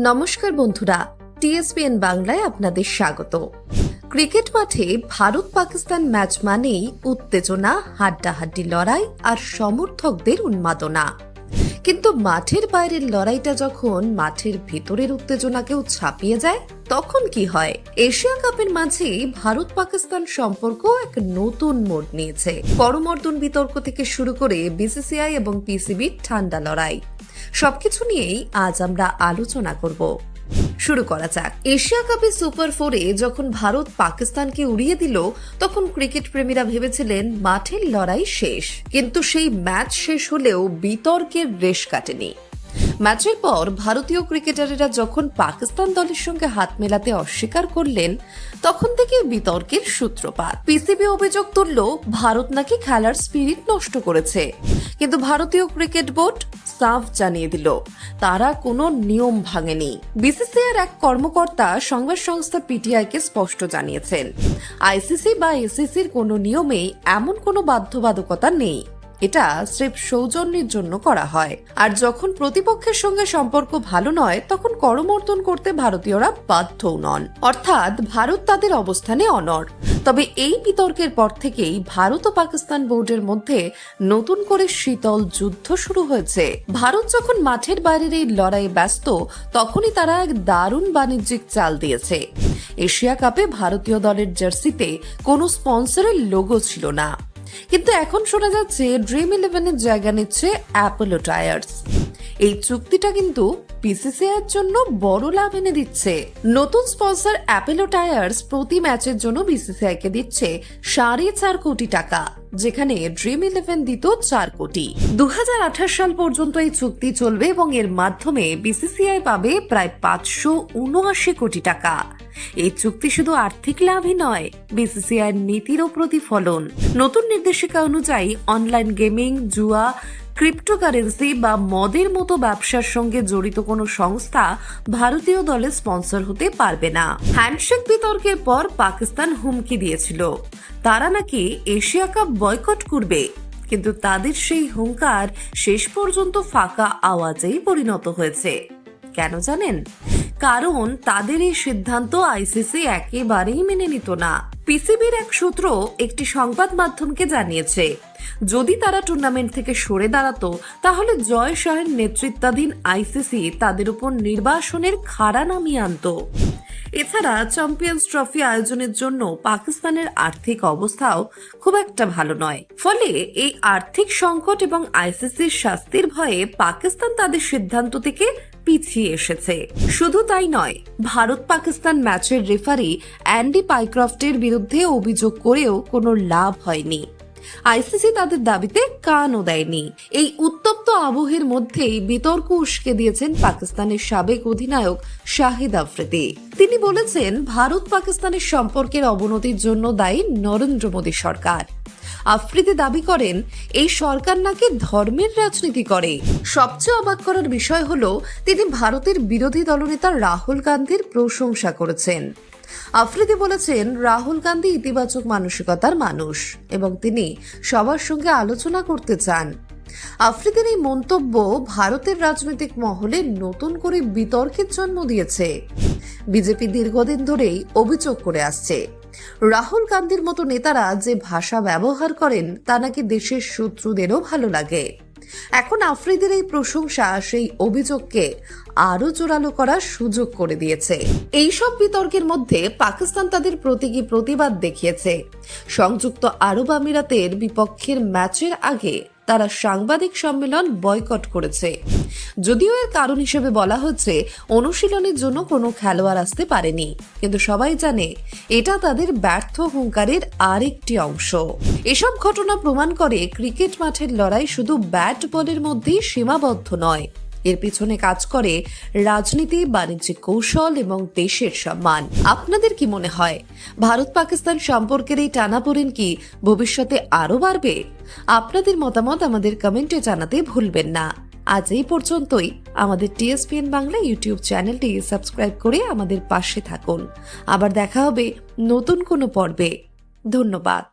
নমস্কার বন্ধুরা, টিএসপিএন বাংলায় আপনাদের স্বাগত। ক্রিকেট মাঠে ভারত পাকিস্তান ম্যাচ মানেই উত্তেজনা, হাড্ডাহাড্ডি লড়াই আর সমর্থকদের উন্মাদনা। কিন্তু মাঠের বাইরের লড়াইটা যখন মাঠের ভেতরের উত্তেজনাকেও ছাপিয়ে যায়, তখন কি হয়? এশিয়া কাপের মাঝে ভারত পাকিস্তান সম্পর্ক এক নতুন মোড় নিয়েছে। করমর্দন বিতর্ক থেকে শুরু করে বিসিসিআই এবং পিসিবির ঠান্ডা লড়াই। সবকিছু নিয়েই আজ আমরা আলোচনা করব। শুরু করা যাক। এশিয়া কাপে সুপার ফোরে যখন ভারত পাকিস্তানকে উড়িয়ে দিল, তখন ক্রিকেট প্রেমীরা ভেবেছিলেন মাঠের লড়াই শেষ। কিন্তু সেই ম্যাচ শেষ হলেও বিতর্কের রেশ কাটেনি। ম্যাচের পর ভারতীয় ক্রিকেটারেরা যখন পাকিস্তান দলের সঙ্গে হাত মেলাতে অস্বীকার করলেন, তখন থেকে বিতর্কের সূত্রপাত। পিসিবি অভিযোগ তুলল, ভারত নাকি খেলার স্পিরিট নষ্ট করেছে। কিন্তু ভারতীয় ক্রিকেট বোর্ড সাফ জানিয়ে দিল। তারা কোনো নিয়ম ভাঙেনি। বিসিসিআর এক কর্মকর্তা সংবাদ সংস্থা পিটিআইকে স্পষ্ট জানিয়েছেন, আইসিসি বা এসিসির কোনো নিয়মেই এমন কোনো বাধ্যবাধকতা নেই। এটা স্রেফ সৌজন্যের জন্য করা হয়। আর যখন প্রতিপক্ষের সঙ্গে সম্পর্ক ভালো নয়, তখন করমর্দন করতে ভারতীয়রা বাধ্যও নন। অর্থাৎ ভারত তাদের অবস্থানে অনড়। তবে এই বিতর্কের পর থেকেই ভারত ও পাকিস্তান বোর্ডের মধ্যে নতুন করে শীতল যুদ্ধ শুরু হয়েছে। ভারত যখন মাঠের বাইরের এই লড়াইয়ে ব্যস্ত, তখনই তারা এক দারুণ বাণিজ্যিক চাল দিয়েছে। এশিয়া কাপে ভারতীয় দলের জার্সিতে কোনো স্পন্সরের লোগো ছিল না। কিন্তু এখন শোনা যাচ্ছে, ড্রিম ইলেভেনের জায়গা নিচ্ছে অ্যাপোলো টায়ার্স। এই চুক্তিটা কিন্তু পিসিসিআই এর জন্য বড় লাভ এনে দিচ্ছে। নতুন স্পন্সর অ্যাপেলো টায়ার্স প্রতি ম্যাচের জন্য বিসিসিআই কে দিচ্ছে সাড়ে চার কোটি টাকা, যেখানে ড্রিম ইলেভেন দিত চার কোটি। দুহাজার আঠাশ সাল পর্যন্ত এই চুক্তি চলবে এবং এর মাধ্যমে বিসিসিআই পাবে প্রায় পাঁচশো উনআশি কোটি টাকা। এই চুক্তি শুধু আর্থিক লাভই নয় বিসিসিআইয়ের নীতিরও প্রতিফলন। নতুন নির্দেশিকা অনুযায়ী অনলাইন গেমিং জুয়া ক্রিপ্টোকারেন্সি বা মদের মতো ব্যবসার সঙ্গে জড়িত কোনো সংস্থা ভারতীয় দলে স্পন্সর হতে পারবে না। হ্যান্ডশেক বিতর্কের পর পাকিস্তান হুমকি দিয়েছিল। তারা নাকি এশিয়া কাপ বয়কট করবে। কিন্তু তাদের সেই হুঙ্কার শেষ পর্যন্ত ফাঁকা আওয়াজেই পরিণত হয়েছে। কেন জানেন? কারণ তাদের এই সিদ্ধান্ত আইসিসি একেবারেই মেনে নিত না। পিসিবির এক সূত্র একটি সংবাদ মাধ্যমকে জানিয়েছে, যদি তারা টুর্নামেন্ট থেকে সরে দাঁড়াতো, তাহলে জয় শাহের নেতৃত্বাধীন আইসিসি তাদের উপর নির্বাসনের খাড়া নামিয়ে আনতো। এছাড়া চ্যাম্পিয়ন্স ট্রফি আয়োজনের জন্য পাকিস্তানের আর্থিক অবস্থাও খুব একটা ভালো নয়। ফলে এই আর্থিক সংকট এবং আইসিসির শাস্তির ভয়ে পাকিস্তান তাদের সিদ্ধান্ত থেকে পিছিয়ে এসেছে। শুধু তাই নয় ভারত পাকিস্তান ম্যাচের রেফারি অ্যান্ডি পাইক্রফটের বিরুদ্ধে অভিযোগ করেও কোনো লাভ হয়নি। আইসিসি তাদের দাবিতে কানও দেয়নি। এই উত্তপ্ত আবহের মধ্যেই বিতর্ক উস্কে দিয়েছেন পাকিস্তানের সাবেক অধিনায়ক শাহিদ আফ্রিদি। তিনি বলেছেন, ভারত পাকিস্তানের সম্পর্কের অবনতির জন্য দায়ী নরেন্দ্র মোদী সরকার। আফ্রিদি দাবি করেন, এই সরকার নাকি ধর্মের রাজনীতি করে। সবচেয়ে অবাক করার বিষয় হলো, তিনি ভারতের বিরোধী দলনেতা রাহুল গান্ধীর প্রশংসা করেছেন। আফ্রিদি বলেছেন, রাহুল গান্ধী ইতিবাচক মানসিকতার মানুষ এবং তিনি সবার সঙ্গে আলোচনা করতে চান। আফ্রিদির এই মন্তব্য ভারতের রাজনৈতিক মহলে নতুন করে বিতর্কের জন্ম দিয়েছে। বিজেপি দীর্ঘদিন ধরেই অভিযোগ করে আসছে। রাহুল গান্ধীর মতো নেতারা যে ভাষা ব্যবহার করেন, তা নাকি দেশের শত্রুদেরও ভালো লাগে। এখন আফ্রিদের এই প্রশংসা সেই অভিযোগকে আরও জোরালো করার সুযোগ করে দিয়েছে। এই সব বিতর্কের মধ্যে পাকিস্তান তাদের প্রতীকী প্রতিবাদ দেখিয়েছে। সংযুক্ত আরব আমিরাতের বিপক্ষের ম্যাচের আগে তারা সাংবাদিক সম্মেলন বয়কট করেছে। যদিও এর কারণ হিসেবে বলা হচ্ছে, অনুশীলনের জন্য কোনো খেলোয়াড় আসতে পারেনি। কিন্তু সবাই জানে, এটা তাদের ব্যর্থ হুঙ্কারের আরেকটি অংশ। এসব ঘটনা প্রমাণ করে ক্রিকেট মাঠের লড়াই শুধু ব্যাট বলের মধ্যেই সীমাবদ্ধ নয়। এর পিছনে কাজ করে রাজনীতি, বাণিজ্যিক কৌশল এবং দেশের সম্মান। আপনাদের কি মনে হয়? ভারত পাকিস্তান সম্পর্কের এই টানাপোড়েন কি ভবিষ্যতে আরও বাড়বে? আপনাদের মতামত আমাদের কমেন্টে জানাতে ভুলবেন না। আজ এই পর্যন্তই। আমাদের টিএসপিএন বাংলা ইউটিউব চ্যানেলটি সাবস্ক্রাইব করে আমাদের পাশে থাকুন। আবার দেখা হবে নতুন কোনো পর্বে। ধন্যবাদ।